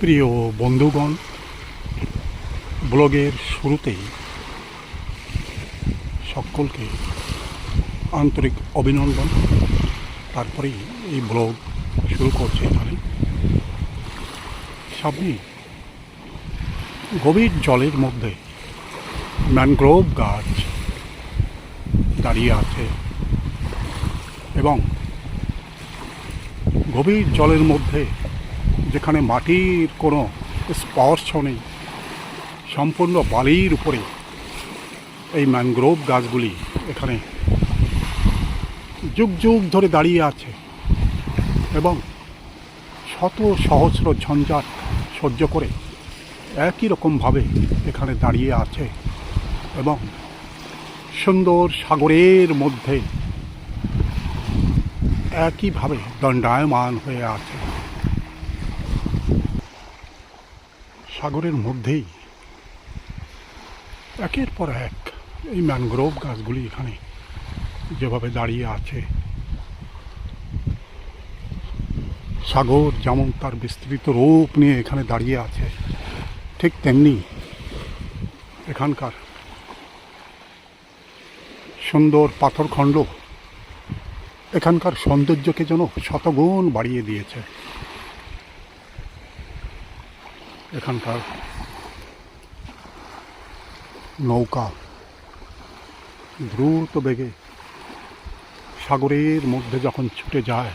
প্রিয় বন্ধুগণ, ব্লগের শুরুতেই সকলকে আন্তরিক অভিনন্দন। তারপরেই এই ব্লগ শুরু করছে এখানে। সামনে গভীর জলের মধ্যে ম্যানগ্রোভ গাছ দাঁড়িয়ে আছে এবং গভীর জলের মধ্যে যেখানে মাটির কোনো স্পর্শ নেই, সম্পূর্ণ বালির উপরে এই ম্যানগ্রোভ গাছগুলি এখানে যুগ যুগ ধরে দাঁড়িয়ে আছে এবং শত সহস্র ঝঞ্ঝাট সহ্য করে একই রকমভাবে এখানে দাঁড়িয়ে আছে এবং সুন্দর সাগরের মধ্যে একইভাবে দণ্ডায়মান হয়ে আছে। সাগরের মধ্যেই। একের পর এক এই ম্যানগ্রোভ গাছগুলি এখানে যেভাবে দাঁড়িয়ে আছে। সাগর যেমন তার বিস্তৃত রূপ নিয়ে এখানে দাঁড়িয়ে আছে, ঠিক তেমনি এখানকার সুন্দর পাথরখণ্ড এখানকার সৌন্দর্যকে যেন শতগুণ বাড়িয়ে দিয়েছে। এখানকার নৌকা দ্রুত বেগে সাগরের মধ্যে যখন ছুটে যায়,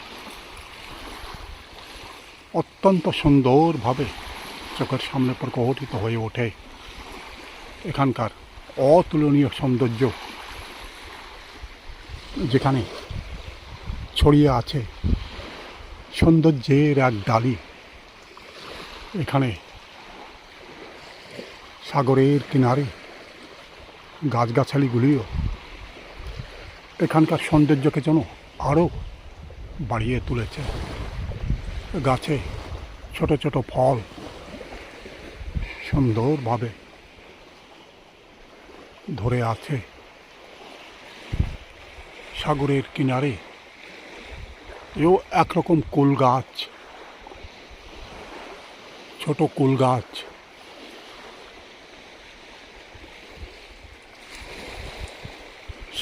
অত্যন্ত সুন্দরভাবে চোখের সামনে প্রকটিত হয়ে ওঠে। এখানকার অতুলনীয় সৌন্দর্য যেখানে ছড়িয়ে আছে সৌন্দর্যের এক ডালি। এখানে সাগরের কিনারে গাছগাছালিগুলিও এখানকার সৌন্দর্যকে যেন আরও বাড়িয়ে তুলেছে। গাছে ছোট ছোট ফল সুন্দরভাবে ধরে আছে। সাগরের কিনারে এও একরকম কুল গাছ, ছোট কুল গাছ।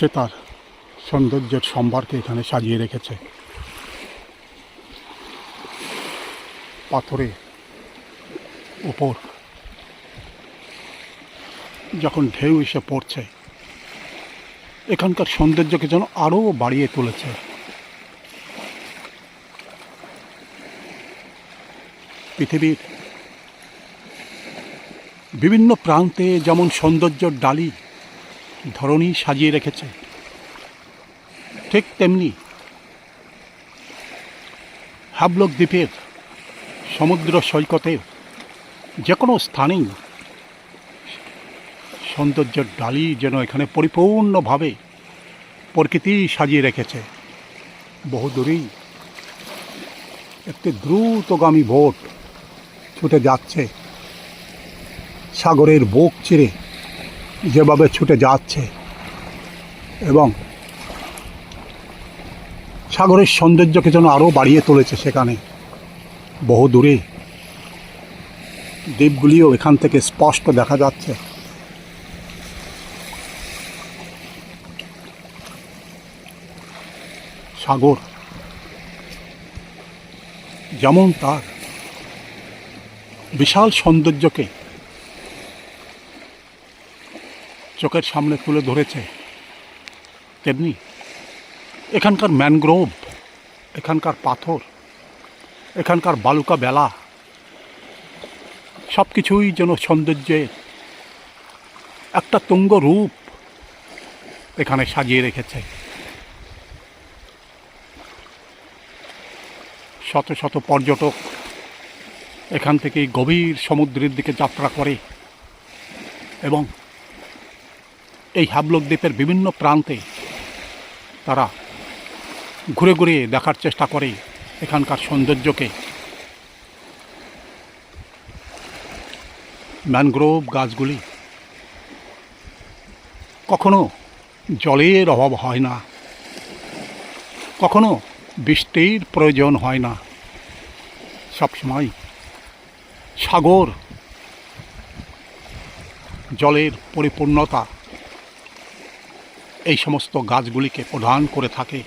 সে তার সৌন্দর্যের সম্ভারকে এখানে সাজিয়ে রেখেছে। পাথরে উপর যখন ঢেউ এসে পড়ছে, এখানকার সৌন্দর্যকে যেন আরও বাড়িয়ে তুলেছে। পৃথিবীর বিভিন্ন প্রান্তে যেমন সৌন্দর্যর ডালি ধরনী সাজিয়ে রেখেছে। ঠিক তেমনি হাবলক দ্বীপের সমুদ্র সৈকতের যে কোনো স্থানেই সৌন্দর্যের ডালি যেন এখানে পরিপূর্ণভাবে প্রকৃতি সাজিয়ে রেখেছে। বহুদূরেই একটি দ্রুতগামী বোট ছুটে যাচ্ছে। সাগরের বুক চিরে যেভাবে ছুটে যাচ্ছে এবং সাগরের সৌন্দর্যকে যেন আরও বাড়িয়ে তুলেছে সেখানে, বহু দূরে দ্বীপগুলিও এখান থেকে স্পষ্ট দেখা যাচ্ছে। সাগর যেমন তার বিশাল সৌন্দর্যকে চোখের সামনে তুলে ধরেছে। তেমনি এখানকার ম্যানগ্রোভ, এখানকার পাথর, এখানকার বালুকা বেলা সব কিছুই যেন সৌন্দর্যের একটা তুঙ্গ রূপ এখানে সাজিয়ে রেখেছে। শত শত পর্যটক এখান থেকে গভীর সমুদ্রের দিকে যাত্রা করে এবং এই হ্যাবলক দ্বীপের বিভিন্ন প্রান্তে তারা ঘুরে ঘুরে দেখার চেষ্টা করে এখানকার সৌন্দর্যকে। ম্যানগ্রোভ গাছগুলি কখনো জলের অভাব হয় না, কখনো বৃষ্টির প্রয়োজন হয় না। সবসময় সাগর, জলের পরিপূর্ণতা এই সমস্ত গাছগুলিকে প্রধান করে থাকে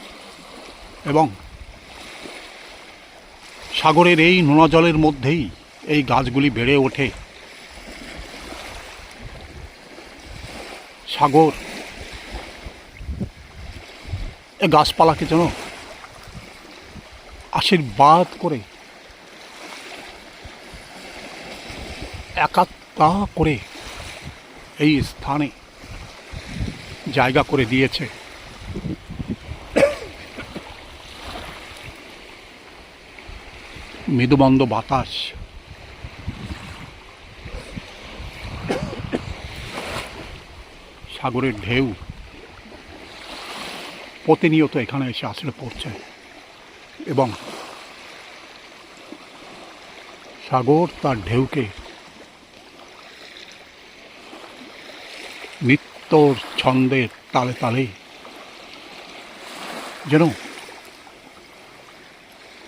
এবং সাগরের এই নোনা জলের মধ্যেই এই গাছগুলি বেড়ে ওঠে। সাগর এ গাছপালাকে যেন আশীর্বাদ করে একাত্তা করে এই স্থানে জায়গা করে দিয়েছে। মৃদুবন্দ বাতাস। সাগরের ঢেউ। প্রতিনিয়ত এখানে এসে আছড়ে পড়ছে। এবং সাগর তার ঢেউকে নিত্যর ছন্দের তালে তালে। যেন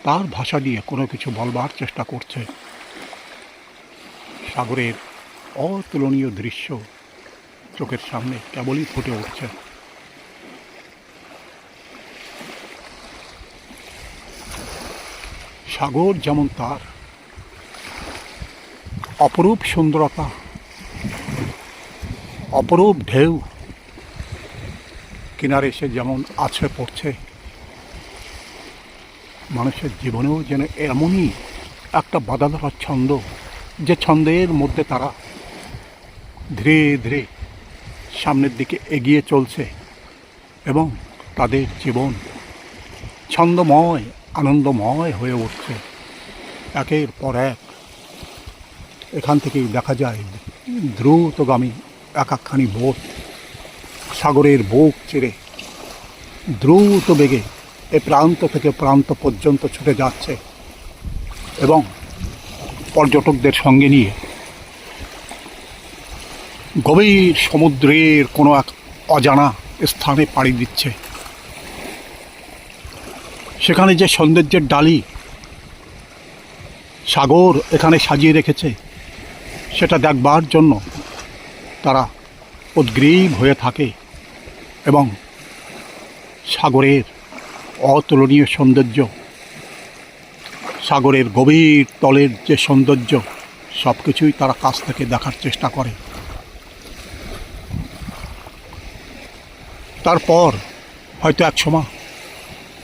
তার ভাষা দিয়ে কোনো কিছু বলবার চেষ্টা করছে। সাগরের অতুলনীয় দৃশ্য চোখের সামনে কেবলই ফুটে উঠছে। সাগর যেমন তার, অপরূপ সুন্দরতা অপরূপ ঢেউ। কিনারে এসে যেমন আছড়ে পড়ছে, মানুষের জীবনেও যেন এমনই একটা বাধা ধরার ছন্দ, যে ছন্দের মধ্যে তারা ধীরে ধীরে সামনের দিকে এগিয়ে চলছে এবং তাদের জীবন ছন্দময়, আনন্দময় হয়ে উঠছে। একের পর এক এখান থেকেই দেখা যায় দ্রুতগামী এক একখানি বোট সাগরের বুক চিরে দ্রুত বেগে এ প্রান্ত থেকে প্রান্ত পর্যন্ত ছুটে যাচ্ছে এবং পর্যটকদের সঙ্গে নিয়ে গভীর সমুদ্রের কোনো এক অজানা স্থানে পাড়ি দিচ্ছে। সেখানে যে সৌন্দর্যের ডালি সাগর এখানে সাজিয়ে রেখেছে, সেটা দেখবার জন্য তারা উদ্গ্রীব হয়ে থাকে এবং সাগরের অতুলনীয় সৌন্দর্য, সাগরের গভীর তলের যে সৌন্দর্য সব কিছুই তারা কাছ থেকে দেখার চেষ্টা করে। তারপর হয়তো এক সময়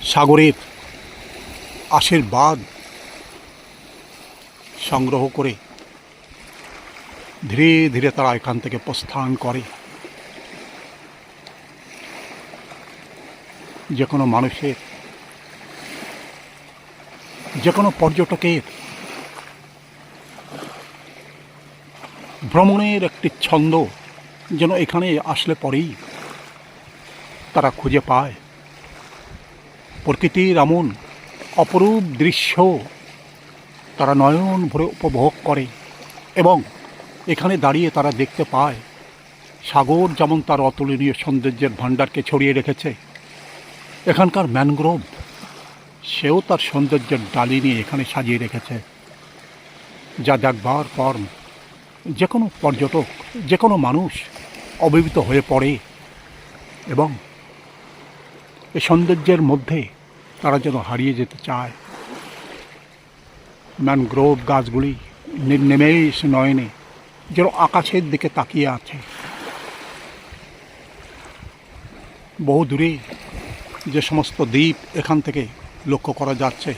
সাগরের আশীর্বাদ সংগ্রহ করে ধীরে ধীরে তারা এখান থেকে প্রস্থান করে। যে কোনো মানুষের যে কোনো পর্যটকের ভ্রমণের একটি ছন্দ যেন এখানে আসলে পরেই তারা খুঁজে পায়। প্রকৃতির এমন অপরূপ দৃশ্য তারা নয়ন ভরে উপভোগ করে এবং এখানে দাঁড়িয়ে তারা দেখতে পায়, সাগর যেমন তার অতুলনীয় সৌন্দর্যের ভাণ্ডারকে ছড়িয়ে রেখেছে, এখানকার ম্যানগ্রোভ, সেও তার সৌন্দর্যের ডালি নিয়ে এখানে সাজিয়ে রেখেছে। যা দেখবার পর যে কোনো পর্যটক, যে কোনো মানুষ অভিভূত হয়ে পড়ে এবং এ সৌন্দর্যের মধ্যে তারা যেন হারিয়ে যেতে চায়। ম্যানগ্রোভ গাছগুলি নির্নিমেষ নয়নে যেন আকাশের দিকে তাকিয়ে আছে। বহু দূরে যে সমস্ত দ্বীপ এখান থেকে লক্ষ্য করা যাচ্ছে,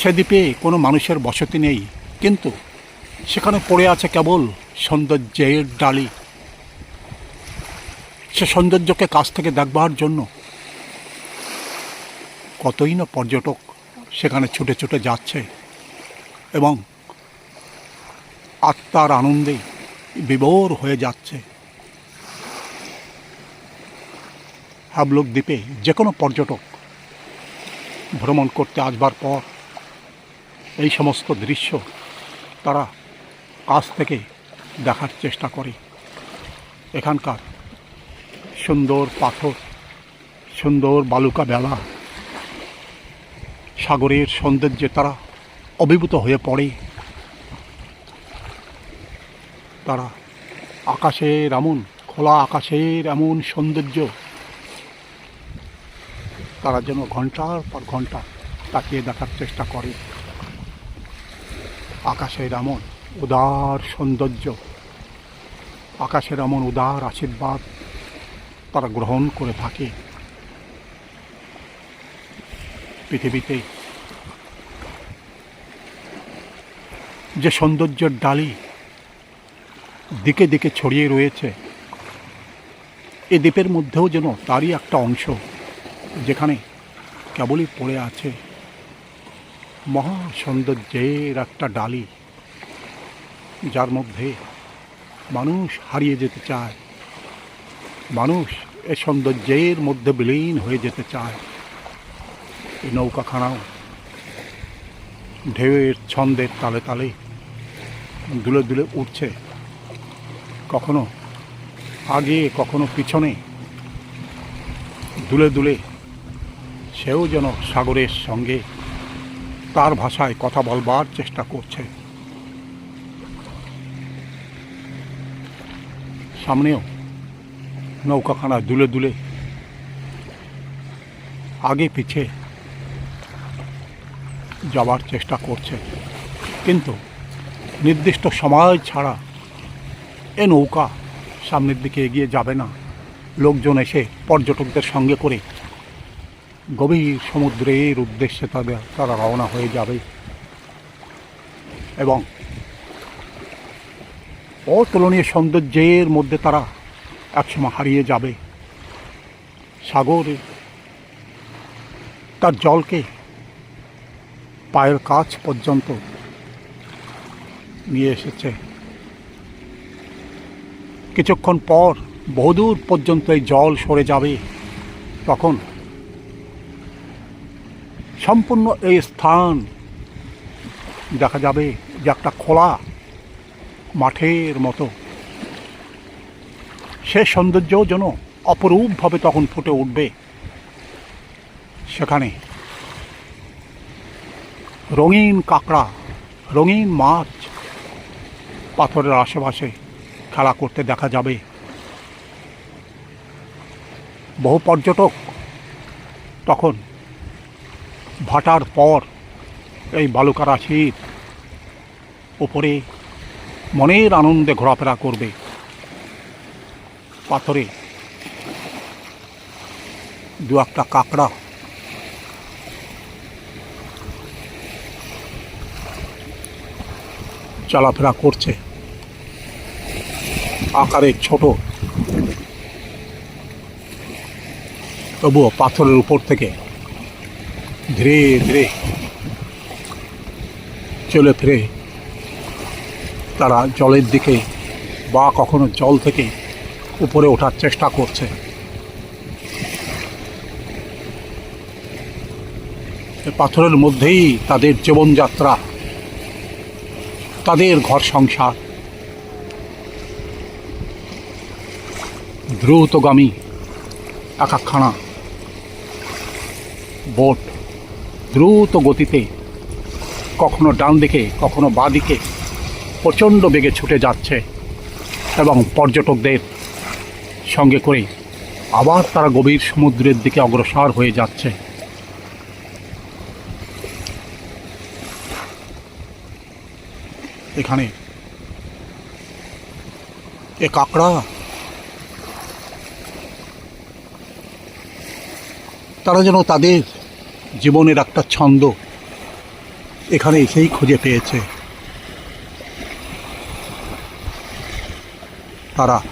সে দ্বীপে কোনো মানুষের বসতি নেই, কিন্তু সেখানে পড়ে আছে কেবল সৌন্দর্যের ডালি। সে সৌন্দর্যকে কাছ থেকে দেখবার জন্য কতই না পর্যটক সেখানে ছুটে ছুটে যাচ্ছে এবং আত্মার আনন্দে বিভোর হয়ে যাচ্ছে। হাবলুক দ্বীপে যে কোনো পর্যটক ভ্রমণ করতে আসবার পর এই সমস্ত দৃশ্য তারা কাছ থেকে দেখার চেষ্টা করে। এখানকার সুন্দর পাথর, সুন্দর বালুকা বেলা, সাগরের সৌন্দর্যে তারা অভিভূত হয়ে পড়ে। তারা। আকাশের এমন খোলা আকাশের এমন সৌন্দর্য। তারা যেন ঘণ্টার পর ঘণ্টা তাকিয়ে দেখার চেষ্টা করে। আকাশের এমন উদার সৌন্দর্য। আকাশের এমন উদার আশীর্বাদ তারা গ্রহণ করে থাকে। পৃথিবীতে যে সৌন্দর্যের ডালি দিকে দিকে ছড়িয়ে রয়েছে। এ দ্বীপের মধ্যেও যেন তারই একটা অংশ, যেখানে কেবলই পড়ে আছে মহা সৌন্দর্যের একটা ডালি, যার মধ্যে মানুষ হারিয়ে যেতে চায়। মানুষ এ সৌন্দর্যের মধ্যে বিলীন হয়ে যেতে চায়। এই নৌকাখানাও ঢেউয়ের ছন্দের তালে তালে দুলে দুলে উঠছে কখনো আগে, কখনো পিছনে, দুলে দুলে সেও যেন সাগরের সঙ্গে তার ভাষায় কথা বলবার চেষ্টা করছে। সামনেও নৌকাখানা দুলে দুলে আগে পিছে যাবার চেষ্টা করছে। কিন্তু নির্দিষ্ট সময় ছাড়া এ নৌকা সামনের দিকে এগিয়ে যাবে না। লোকজন এসে পর্যটকদের সঙ্গে করে গভীর সমুদ্রের উদ্দেশ্যে তাদের, তারা রওনা হয়ে যাবে। এবং অতুলনীয় সৌন্দর্যের মধ্যে তারা একসময় হারিয়ে যাবে। সাগরে তার জলকে পায়ের কাছ পর্যন্ত নিয়ে এসেছে। কিছুক্ষণ পর বহুদূর পর্যন্ত এই জল সরে যাবে। তখন সম্পূর্ণ এই স্থান দেখা যাবে যে একটা খোলা মাঠের মতো। সে সৌন্দর্যও যেন অপরূপভাবে তখন ফুটে উঠবে। সেখানে রঙিন কাঁকড়া, রঙিন মাছ পাথরের আশেপাশে খেলা করতে দেখা যাবে। বহু পর্যটক তখন ভাটার পর এই বালুকারাশির উপরে মনের আনন্দে ঘোরাফেরা করবে। পাথরে দু একটা কাঁকড়া চলাফেরা করছে। আকারে ছোট। তবুও পাথরের উপর থেকে ধীরে ধীরে চলে ফিরে তারা জলের দিকে বা কখনো জল থেকে উপরে ওঠার চেষ্টা করছে। পাথরের মধ্যেই তাদের জীবনযাত্রা, তাদের ঘর সংসার দ্রুতগামী। একাখানা বোট। দ্রুত গতিতে। কখনো ডান দিকে, কখনো বাঁ দিকে। প্রচণ্ড বেগে ছুটে যাচ্ছে। এবং পর্যটকদের সঙ্গে করে আবার তারা গভীর সমুদ্রের দিকে অগ্রসর হয়ে যাচ্ছে। এখানে এ কাঁকড়া তারা যেন তাদের জীবনের একটা ছন্দ এখানে এসেই খুঁজে পেয়েছে। তারা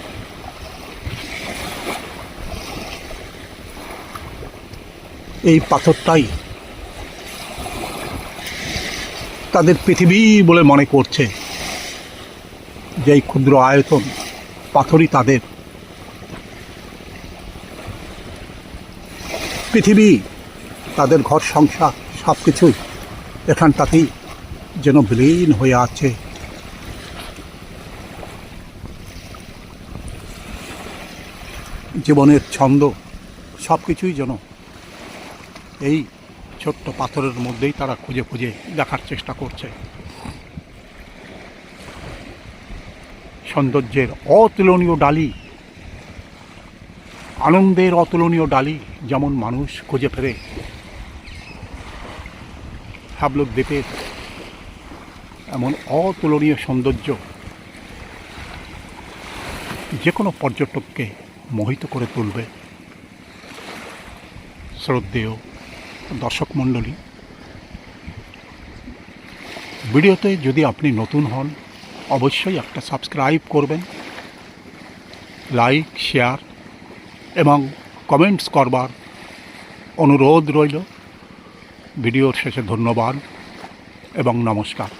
এই পাথরটাই তাদের পৃথিবী বলে মনে করছে। যে এই ক্ষুদ্র আয়তন পাথরই তাদের। পৃথিবী, তাদের ঘর সংসার সব কিছুই এখানটাতেই যেন বিলীন হয়ে আছে। জীবনের ছন্দ সব কিছুই যেন এই ছোট্ট পাথরের মধ্যেই তারা খুঁজে খুঁজে দেখার চেষ্টা করছে। সৌন্দর্যের অতুলনীয় ডালি আনন্দের অতুলনীয় ডালি যেমন মানুষ খুঁজে ফেরে। হাবলক দ্বীপের এমন অতুলনীয় সৌন্দর্য যে কোনো পর্যটককে মোহিত করে তুলবে। শ্রদ্ধেয় দর্শক মণ্ডলী, ভিডিওতে যদি আপনি নতুন হন, অবশ্যই একটা সাবস্ক্রাইব করবেন। লাইক, শেয়ার এবং কমেন্টস করবার অনুরোধ রইল। ভিডিওর শেষে ধন্যবাদ এবং নমস্কার।